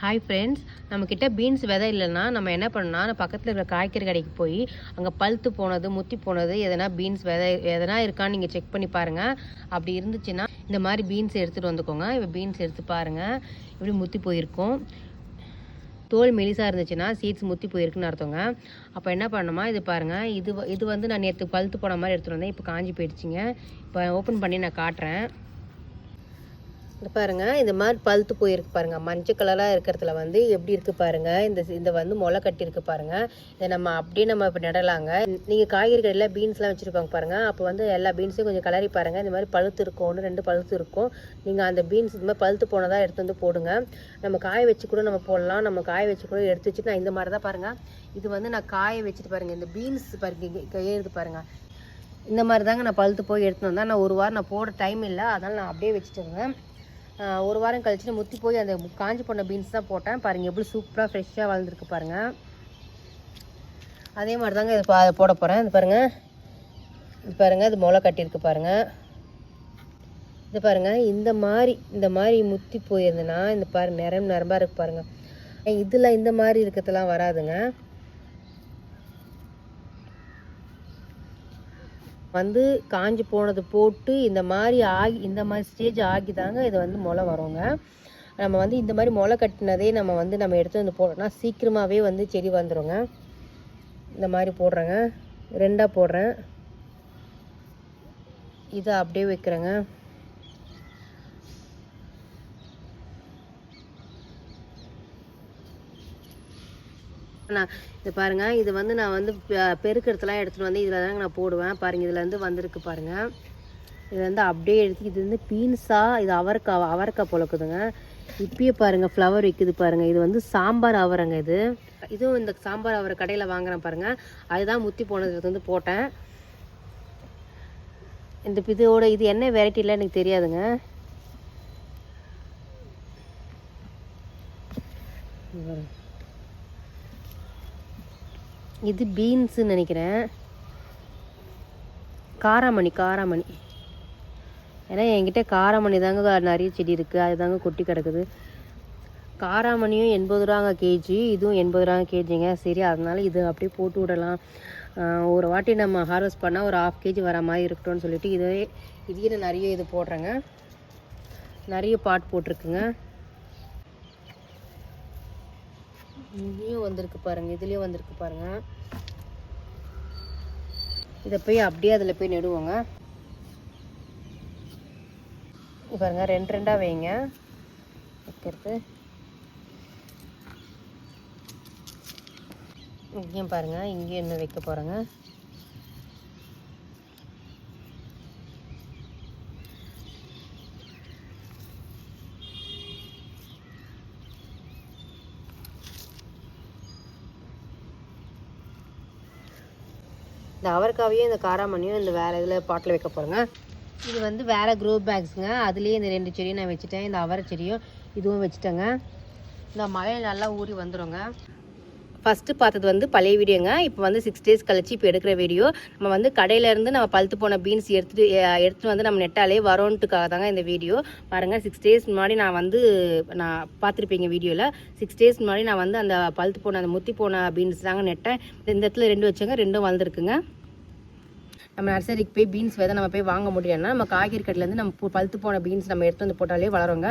Hi friends நம்மக்கிட்ட beans விதை இல்லைன்னா நம்ம என்ன பண்ணோம்னா பக்கத்தில் இருக்கிற காய்கறி கடைக்கு போய் அங்கே பழுத்து போனது முத்தி போனது எதனா பீன்ஸ் விதை எதனா இருக்கான்னு நீங்கள் செக் பண்ணி பாருங்கள் அப்படி இருந்துச்சுன்னா இந்த மாதிரி பீன்ஸ் எடுத்துகிட்டு வந்துக்கோங்க. இப்போ பீன்ஸ் எடுத்து பாருங்கள் இப்படி முத்தி போயிருக்கும். தோல் மெலிசாக இருந்துச்சுன்னா சீட்ஸ் முத்தி போயிருக்குன்னு அர்த்தங்க. அப்போ என்ன பண்ணணுமா இது பாருங்கள் இது இது வந்து நான் நேற்று பழுத்து போன மாதிரி எடுத்துகிட்டு வந்தேன். இப்போ காஞ்சி போயிடுச்சுங்க. இப்போ ஓப்பன் பண்ணி நான் காட்டுறேன். இது இந்த மாதிரி பழுத்து போயிருக்கு பாருங்கள் மஞ்சள் கலராக இருக்கிறதுல வந்து எப்படி இருக்குது பாருங்கள் இந்த இந்த வந்து முளை கட்டியிருக்கு பாருங்கள் இதை நம்ம அப்படியே நம்ம இப்போ நடலாங்க. நீங்கள் காய்கறி கடையில் பீன்ஸ்லாம் வச்சுருப்பாங்க பாருங்கள் அப்போ வந்து எல்லா பீன்ஸையும் கொஞ்சம் கலரி பாருங்கள் இந்த மாதிரி பழுத்து இருக்கும் ஒன்று ரெண்டு பழுத்து இருக்கும். நீங்கள் அந்த பீன்ஸ் இந்த மாதிரி பழுத்து போனதாக எடுத்து வந்து போடுங்க. நம்ம காய வச்சு கூட நம்ம போடலாம். நம்ம காய வச்சு கூட எடுத்து வச்சுட்டு நான் இந்த மாதிரி தான் பாருங்கள் இது வந்து நான் காய வச்சுட்டு பாருங்கள் இந்த பீன்ஸ் பாருங்க ஏறுது பாருங்கள் இந்த மாதிரி தாங்க நான் பழுத்து போய் எடுத்துன்னு வந்தேன். நான் ஒரு வாரம் நான் போட டைம் இல்லை. அதனால் நான் அப்படியே வச்சுட்டு இருந்தேன். ஒரு வாரம் கழிச்சு நான் முத்தி போய் அந்த காஞ்சி போன பீன்ஸ் தான் போட்டேன். பாருங்கள் எப்படி சூப்பராக ஃப்ரெஷ்ஷாக வளர்ந்துருக்கு பாருங்கள் அதே மாதிரி தாங்க இது பா போட போகிறேன் இது பாருங்கள் இது பாருங்கள் இது மொளை கட்டியிருக்கு பாருங்கள் இது பாருங்கள் இந்த மாதிரி இந்த மாதிரி முத்தி போயிருந்ததுன்னா இந்த பாரு நிறம் நிரம்பாக இருக்கு பாருங்கள் இதில் இந்த மாதிரி இருக்கிறதுலாம் வராதுங்க. வந்து காஞ்சி போனது போட்டு இந்த மாதிரி ஆகி இந்த மாதிரி ஸ்டேஜ் ஆகி தாங்க இது வந்து முளை வருங்க. நம்ம வந்து இந்த மாதிரி முளை கட்டினதே நம்ம வந்து நம்ம எடுத்து வந்து போடணும்னா சீக்கிரமாகவே வந்து செடி வந்துருங்க. இந்த மாதிரி போடுறேங்க. ரெண்டாக போடுறேன். இதை அப்படியே வைக்கிறேங்க. நான் இது பாருங்க இது வந்து நான் வந்து பெ- பெருக்கிறதுலாம் எடுத்துகிட்டு வந்து இதில் தாங்க நான் போடுவேன். பாருங்க இதில் இருந்து வந்திருக்கு பாருங்க. இது வந்து அப்படியே எடுத்து இது வந்து பீன்ஸா இது அவரைக்காய் அவரைக்காய் பொழக்குதுங்க. இப்பயே பாருங்கள் ஃப்ளவர் விற்குது பாருங்கள் இது வந்து சாம்பார் அவரைங்க இது. இதுவும் இந்த சாம்பார் அவரை கடையில் வாங்குறேன் பாருங்கள் அதுதான் முத்தி போனது வந்து போட்டேன். இந்த இதோட இது என்ன வெரைட்டிலாம் எனக்கு தெரியாதுங்க. இது இது பீன்ஸுன்னு நினைக்கிறேன். காராமணி காராமணி. ஏன்னா என்கிட்ட காராமணி தாங்க நிறைய செடி இருக்குது அது தாங்க கொட்டி கிடக்குது. காராமணியும் எண்பது ரூபாங்க கேஜி இதுவும் எண்பது ரூபாங்க கேஜிங்க சரி அதனால இது அப்படியே போட்டு விடலாம். ஒரு வாட்டி நம்ம ஹார்வெஸ்ட் பண்ணால் ஒரு ஆஃப் கேஜி வர மாதிரி இருக்கட்டும்னு சொல்லிட்டு இதே இதையே நான் நிறைய இது போடுறேங்க. நிறைய பாட் போட்டிருக்குங்க. இங்கேயும் வந்திருக்கு பாருங்க இதுலேயும் வந்திருக்கு பாருங்க. இதை போய் அப்படியே அதில் போய் நெடுவோங்க. பாருங்க ரெண்டு ரெண்டாக வைங்க. வைக்கிறது. இங்கேயும் பாருங்க இங்கேயும் என்ன வைக்க போறேங்க. இந்த அவரைக்காவையும் இந்த காராமணியும் இந்த வேறு இதில் பாட்டில் வைக்க போகிறேங்க இது வந்து வேறு க்ரோ பேக்ஸுங்க அதுலேயே இந்த ரெண்டு செடியும் நான் வச்சுட்டேன். இந்த அவரை செடியும் இதுவும் வச்சுட்டேங்க. இந்த மழை நல்லா ஊறி வந்துருங்க. ஃபஸ்ட்டு பார்த்தது வந்து பழைய வீடியோங்க. இப்போ வந்து சிக்ஸ் டேஸ் கழிச்சு இப்போ எடுக்கிற வீடியோ. நம்ம வந்து கடையிலேருந்து நம்ம பழுத்து போன பீன்ஸ் எடுத்துட்டு எடுத்துகிட்டு வந்து நம்ம நெட்டாலே வரோன்ட்டுக்காக தாங்க இந்த வீடியோ. பாருங்கள் சிக்ஸ் டேஸ் முன்னாடி நான் வந்து நான் பார்த்துருப்பீங்க வீடியோவில் சிக்ஸ் டேஸ் முன்னாடி நான் வந்து அந்த பழுத்து போன அந்த முத்தி போன பீன்ஸ் தாங்க நெட்டேன். இந்த இடத்துல ரெண்டு வச்சேங்க ரெண்டும் வளர்ந்துருக்குங்க. நம்ம நர்சரிக்கு போய் பீன்ஸ் விதை நம்ம போய் வாங்க முடியலன்னா நம்ம காய்கறி கடையிலேருந்து நம்ம பழுத்து போன பீன்ஸ் நம்ம எடுத்து வந்து போட்டாலே வளருங்க.